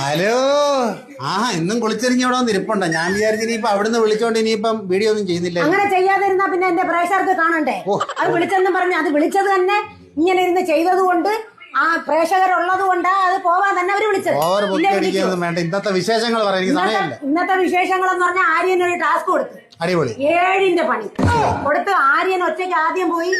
Hello. ആഹാ ഇന്നും കുളിച്ചിറങ്ങി ഇവിടെ വന്ന് ഇരിപ്പുണ്ടോ? ഞാൻ വിചാരിച്ചു ഇനിയിപ്പോ അവിടുന്ന് വിളിച്ചോണ്ട് ഇനിയിപ്പം വീഡിയോ ഒന്നും ചെയ്യുന്നില്ല? അങ്ങനെ ചെയ്യാതിരുന്നാ പിന്നെ എന്റെ പ്രേക്ഷകർക്ക് കാണണ്ടേ? അത് വിളിച്ചെന്ന് പറഞ്ഞ് അത് വിളിച്ചത് തന്നെ ഇങ്ങനെ ഇരുന്ന് ചെയ്തത് കൊണ്ട് ആ പ്രേക്ഷകരുള്ളത് കൊണ്ട് അത് പോവാൻ തന്നെ അവർ വിളിച്ചത്. ഇന്നത്തെ വിശേഷങ്ങൾ പറയാം ഇന്നത്തെ വിശേഷങ്ങൾ എന്ന് പറഞ്ഞാൽ ആര്യനൊരു ടാസ്ക് കൊടുത്തു. അടിപൊളി. ഏഴിന്റെ പണി. കൊടുത്ത് ആര്യൻ ഒറ്റയ്ക്ക് ആദ്യം പോയി.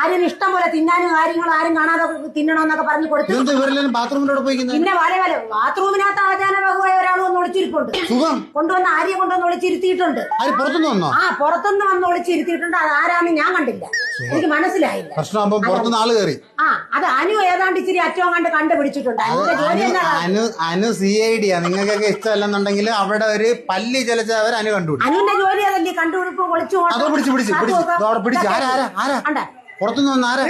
ആര്യൻ ഇഷ്ടം പോലെ തിന്നാനും കാര്യങ്ങളും ആരും കാണാതെ തിന്നണമെന്നൊക്കെ പറഞ്ഞ് കൊടുത്തു. ബാത്റൂമിനോട് പോയി പിന്നെ വരെ വരെ ബാത്റൂമിനകത്ത് ആചാര വകുപ്പായ ഒരാൾ വന്ന് ഒളിച്ചിരിപ്പുണ്ട്. കൊണ്ടുവന്ന ആര്യ കൊണ്ടുവന്ന് ഒളിച്ചിരുത്തിയിട്ടുണ്ട്. ആര് പുറത്തുനിന്ന് വന്നോ? ആ പുറത്തുനിന്ന് വന്ന് ഒളിച്ചിരുത്തിയിട്ടുണ്ട്. അത് ആരാന്ന് ഞാൻ കണ്ടില്ല. എനിക്ക് മനസ്സിലായില്ല. പ്രശ്നമാകുമ്പോ പുറത്തുനിന്ന് ആൾ കയറി ആ അത് അനു ഏതാണ്ട് ഇച്ചിരി അറ്റവും കണ്ട് കണ്ടുപിടിച്ചിട്ടുണ്ട്. Anu Anu C I D ആ. നിങ്ങൾക്കൊക്കെ ഇഷ്ടമല്ലെന്നുണ്ടെങ്കിൽ അവിടെ ഒരു പല്ലി ചെലച്ചവർ അനു കണ്ടുപിടിച്ചു. അനുവിന്റെ ജോലി അതല്ലേ കണ്ടുപിടിപ്പ് ഒളിച്ചു അതോ പിടിച്ച് പിടിച്ച് പിടിച്ച്. ഇതോ അവിടെ പിടിച്ച്. ആരാ ആരാ ആരാ? പുറത്തുനിന്ന് വന്ന ആരാ?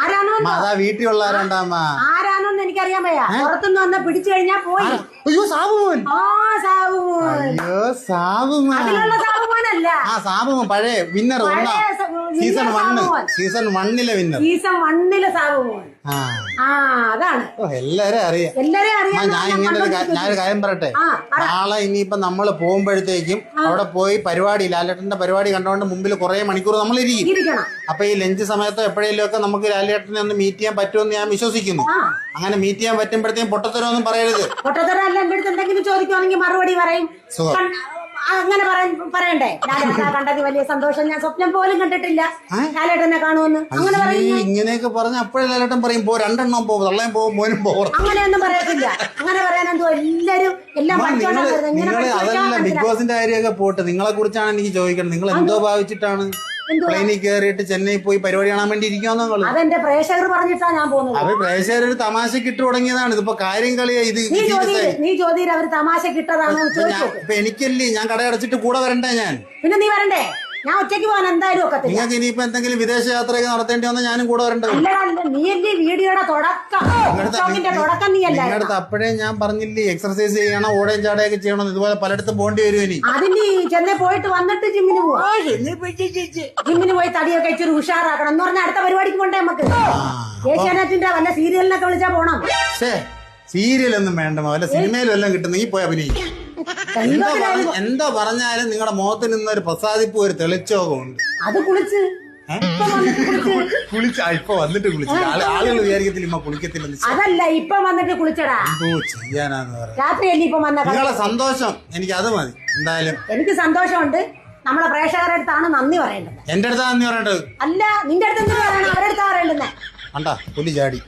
ആരാണോ അതാ വീട്ടിലുള്ള ആരാണ്ടാമ്മ ആരാണോന്ന് എനിക്കറിയാൻ വയ്യ. പുറത്തുനിന്ന് വന്ന പിടിച്ചു കഴിഞ്ഞാ പോയി. അയ്യോ സാബുമോൻ. ആ സാബുമോൻ. അയ്യോ സാബുമോൻ. അതിലുള്ള സാബുമോനല്ല. ആ സാബുമോൻ പഴയ വിന്നർ ഒന്നാ. പഴയ സീസൺ വണ്ണ്. സീസൺ വണ്ണിലെ വിന്നർ സീസൺ വണ്ണിലെ സാബുമോൻ ആ. അതാണ്. എല്ലാരും അറിയാം. എല്ലാരെയും ആ, അറിയാം ഞാൻ ഇങ്ങനെ ഒരു കാ- ഞാനൊരു കാര്യം പറയട്ടെ. നാളെ ഇനിയിപ്പോ നമ്മൾ പോകുമ്പോഴത്തേക്കും അവിടെ പോയി പരിപാടി ലാലേട്ടന്റെ പരിപാടി കണ്ടുകൊണ്ട് മുമ്പിൽ കുറെ മണിക്കൂർ നമ്മൾ ഇരിക്കും. ഇരിക്കണം. അപ്പൊ ഈ ലഞ്ച് സമയത്തോ എപ്പോഴെങ്കിലും ഒക്കെ നമുക്ക് ലാലേട്ടനെ ഒന്ന് മീറ്റ് ചെയ്യാൻ പറ്റുമെന്ന് ഞാൻ വിശ്വസിക്കുന്നു. ആ. അങ്ങനെ മീറ്റ് ചെയ്യാൻ പറ്റുമ്പോഴത്തേക്കും പൊട്ടത്തരമൊന്നും പറയരുത്. എന്റെ അടുത്ത് എന്തെങ്കിലും ചോദിക്കുവാണെങ്കിൽ മറുപടി പറയും. സുഖം. അങ്ങനെ പറയണ്ടേ? ലാലേട്ടനെ കണ്ടത് വലിയ സന്തോഷം. ഞാൻ സ്വപ്നം പോലും കണ്ടിട്ടില്ല. ലാലേട്ടനെ കാണുമെന്ന്. അങ്ങനെ ഈ പറയും ഇങ്ങനെയൊക്കെ പറഞ്ഞ അപ്പോഴേ ലാലേട്ടൻ പറയും പോ രണ്ടെണ്ണം പോകും തള്ളയും പോകും മോനും പോകും അങ്ങനെയൊന്നും പറയത്തില്ല. അങ്ങനെ പറയാൻ എന്തോ എല്ലാരും എല്ലാം അതല്ല ബിഗ് ബോസിന്റെ കാര്യമൊക്കെ പോട്ട്. നിങ്ങളെ കുറിച്ചാണ് എനിക്ക് ചോദിക്കണം. നിങ്ങൾ എന്തോ ഭാവിച്ചിട്ടാണ്? പ്ലെയിനിൽ കയറിയിട്ട് ചെന്നൈ പോയി പരിപാടി കാണാൻ വേണ്ടി ഇരിക്കുവാന്നോ നിങ്ങൾ അതെന്റെ പ്രേക്ഷകർ പറഞ്ഞിട്ടാ ഞാൻ പോകുന്നത്. അവർ പ്രേക്ഷകരൊരു തമാശക്ക് ഇട്ട് തുടങ്ങിയതാണ്. ഇതിപ്പോ കാര്യം കളിയാ ഇത് നീ ആയി നീ ചോദ്യം അവർ തമാശ കിട്ടതാണോ എന്ന് ചോദിച്ചു. ഇപ്പൊ എനിക്കല്ലേ ഞാൻ കട അടച്ചിട്ട് കൂടെ വരണ്ടേ ഞാൻ? പിന്നെ നീ വരണ്ടേ? ഞാൻ ഒറ്റയ്ക്ക് പോകാൻ എന്തായാലും ഒക്കത്തില്ല. നിങ്ങൾക്ക് ഇനിയിപ്പോ എന്തെങ്കിലും വിദേശ യാത്രയൊക്കെ നടത്തേണ്ടി വന്നാൽ ഞാനും കൂടെ വരണ്ടേ? അല്ലടാ നീ എന്റെ വീഡിയോയുടെ തുടക്കം? ടിക്ടോക്കിന്റെ തുടക്കം നീ അല്ല? നിങ്ങളുടെ അടുത്ത് അപ്പോഴേ ഞാൻ പറഞ്ഞില്ലേ എക്സർസൈസ് ചെയ്യണം ഓടയും ചാടയൊക്കെ ചെയ്യണം ഇതുപോലെ പലയിടത്തും പോകേണ്ടി വരും ഇനി. അതിന് ചെന്നൈ പോയിട്ട് വന്നിട്ട് ജിമ്മിന് പോവാ. ജിമ്മിന് പോയി തടിയൊക്കെ ഇച്ചിരി ഉഷാറാക്കണം. എന്ന് പറഞ്ഞാൽ അടുത്ത പരിപാടിക്ക് കൊണ്ടേ നമുക്ക്? ഏഷ്യാനെറ്റിന്റെ വല്ല സീരിയലിനൊക്കെ വിളിച്ചാ പോണം. സീരിയലൊന്നും വേണ്ട വല്ല സിനിമയിലും എല്ലാം കിട്ടുന്ന ഈ പോയി അഭിനയിക്കും. എന്താ പറഞ്ഞ എന്താ പറഞ്ഞാലും നിങ്ങളുടെ മുഖത്ത് നിന്ന് ഒരു പ്രസാദിപ്പ് ഒരു തെളിച്ചോകമുണ്ട്. അത് കുളിച്ച്? ഇപ്പൊ വന്നിട്ട് കുളിച്ച്? കുളിച്ച് ഇപ്പൊ വന്നിട്ട് കുളിച്ചു. ആൾ ആളുകൾ വിചാരിക്കത്തില്ല ഇമ്മ കുളിക്കത്തില്ലെന്ന് ശ്ശെ, അതല്ല ഇപ്പൊ വന്നിട്ട് കുളിച്ചടാ. എന്തോ ചെയ്യാനാന്ന് പറയാം. രാത്രിയല്ലേ ഇപ്പൊ വന്ന കളി. നിങ്ങളെ സന്തോഷം. എനിക്ക് അത് മതി. എന്തായാലും. എനിക്ക് സന്തോഷമുണ്ട്. നമ്മളെ പ്രേക്ഷകരുടെ അടുത്താണ് നന്ദി പറയേണ്ടത്. എന്റെ നന്ദി പറയേണ്ടത്? അല്ല നിന്റെ അടുത്ത് എന്ത് പറയണം? അവരുടെ അടുത്താ പറയേണ്ടത് കണ്ടാ പുലി ചാടി.